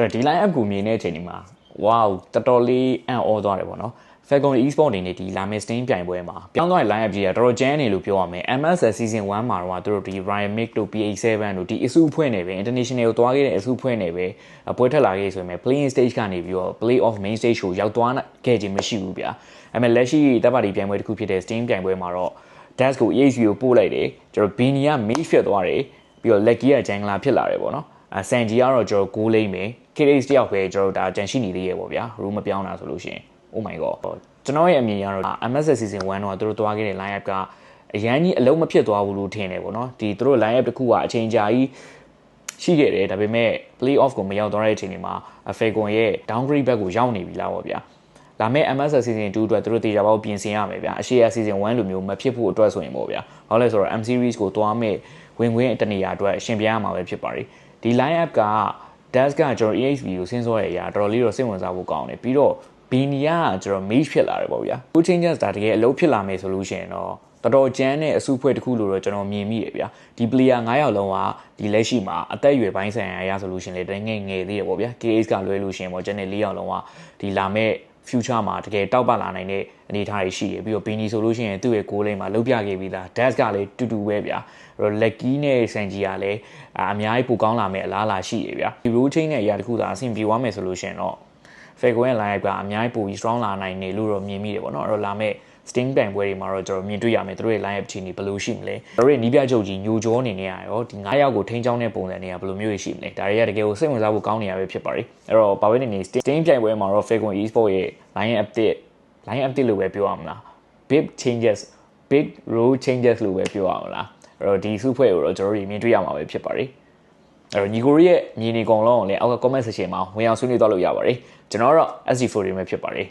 ကျွန်တော်ဒီ line up ကိုမြင်တဲ့အချိန်ဒီမှာ wow တော်တော်လေးအံ့ဩသွားတယ်ပေါ့နော် Falcon e-sport အနေနဲ့ဒီလာမယ့် Steam ပြိုင်ပွဲမှာပြောင်းသွားတဲ့ line up ကြီးကတော်တော်ကျန်းနေလို့ပြောရမယ် MSL season 1မှာတော့သူတို့ဒီ Ryan Mick တို့ PH7 တို့ဒီအစုအဖွဲ့နေပဲ international ကိုသွားခဲ့တဲ့အစုအဖွဲ့နေပဲပွဲထက်လာခဲ့ဆိုရင် playing stage ကနေပြီးတော့ play off main stage ကိုရောက်သွားခဲ့ခြင်းမရှိဘူးဗျာအဲမဲ့လက်ရှိတပ်ပါတီပြိုင်ပွဲတစ်ခုဖြစ်တဲ့ Steam ပြိုင်ပွဲမှာတော့ dash ကို EHV ကိုပို့လိုက်တယ်ကျွန်တော် Bini က mage ဖြစ်သွားတယ်ပြီးတော့ Lucky က jungler ဖြစ်လာတယ်ပေါ့နော်အဲဆန်ဂျီကတော့ကျွန်တော်6လိမ့်မယ် KDS တယောက်ပဲကျွန်တော်ဒါကြံရှိနေသေးရဲ့ပေါ့ဗျာ rule မပြောင်းတာဆိုလို့ရှိရင် oh my god ကျွန်တော်ရဲ့အမြင်ကတော့ MSS season 1တော့သူတို့သွားခဲ့တဲ့ line up ကအရန်ကြီးအလုံးမဖြစ်သွားဘူးလို့ထင်တယ်ပေါ့နော်ဒီသူတို့ line up တစ်ခုကအချိန်ကြာကြီးရှိခဲ့တယ်ဒါပေမဲ့ play off ကိုမရောက်သွားတဲ့အချိန်တွေမှာ Falcon ရဲ့ downgrade back ကိုရောက်နေပြီလားပေါ့ဗျာဒါမဲ့ MSS season 2အတွက်သူတို့တေချာပေါက်ပြင်ဆင်ရမယ်ဗျာအရှိရ season 1လိုမျိုးမဖြစ်ဖို့အတွက်ဆိုရင်ပေါ့ဗျာဘာလို့လဲဆိုတော့ M series ကိုသွားမဲ့ဝင်ဝင်တနေရာအတွက်ရှင်ပြရမှာပဲဖြစ်ပါတယ်ဒီ line up က dash ကကျွန်တော် EHB ကိုစဉ်းစားရတဲ့အရာတော်တော်လေးတော့စိတ်ဝင်စားဖို့ကောင်းတယ်ပြီးတော့ Benia ကကျွန်တော် mage ဖြစ်လာတယ်ပေါ့ဗျာ two changes ဒါတကယ်အလုပ်ဖြစ်လာမယ်ဆိုလို့ရှိရင်တော့တော်တော်ကျန်းတဲ့အစုဖွဲ့တစ်ခုလို့တော့ကျွန်တော်မြင်မိတယ်ဗျာဒီ player 9ယောက်လုံးကဒီလက်ရှိမှာအသက်အရွယ်ပိုင်းဆိုင်ရာရဆိုလို့ရှိရင်လည်းတကယ်ငယ်သေးတယ်ပေါ့ဗျာ KS ကလွဲလို့ရှိရင်ပေါ့ကျန်တဲ့4ယောက်လုံးကဒီလာမဲ့ future မှာတကယ်တောက်ပလာနိုင်တဲ့အနေအထားတွေရှိတယ်ပြီးတော့ Bini ဆိုလို့ရှိရင်သူ့ရဲ့ goal line မှာလုတ်ပြခဲ့ပြီးသား Dash ကလည်းတူတူပဲဗျာအဲ့တော့ Lucky နဲ့ Sanji ကလည်းအများကြီးပိုကောင်းလာမယ့်အလားအလာရှိရဗျာဒီ rule chain နဲ့အရာတစ်ခုသာအဆင်ပြေသွားမယ်ဆိုလို့ရှိရင်တော့ Falcon ရဲ့ line up ကအများကြီးပိုပြီး strong လာနိုင်နေလို့တော့မြင်မိတယ်ပေါ့နော်အဲ့တော့လာမဲ့ Sting ပြိုင်ပွဲတွေမှာတော့ကျွန်တော်မြင်တွေ့ရမယ်သူတို့ရဲ့ line up ချင်းတွေဘယ်လိုရှိမလဲကျွန်တော်ရဲ့နီးပြချုပ်ကြီးညိုကြောအနေနဲ့ရောဒီ9ယောက်ကိုထိန်းချောင်းတဲ့ပုံစံတွေကဘယ်လိုမျိုးရှိမလဲဒါတွေကတကယ်ကိုစိတ်ဝင်စားဖို့ကောင်းနေရပဲဖြစ်ပါတယ်အဲ့တော့ဘာပဲနေနေ Sting ပြိုင်ပွဲမှာတော့ Falcon Esport ရဲ့ line up တစ် line up တစ်လို့ပဲပြောရမလား big changes big role changes လို့ပဲပြောရမလားအဲ့တော့ဒီစုဖွဲ့ကိုတော့ကျွန်တော်တို့မြင်တွေ့ရမှာပဲဖြစ်ပါတယ် အဲ့တော့ညီကိုရဲ့မြင်နေကုန်လုံးကိုလည်းအောက်က comment section မှာဝင်အောင်ဆွေးနွေးသွားလို့ရပါတယ်ကျွန်တော်တော့ SD4 တွေပဲဖြစ်ပါတယ်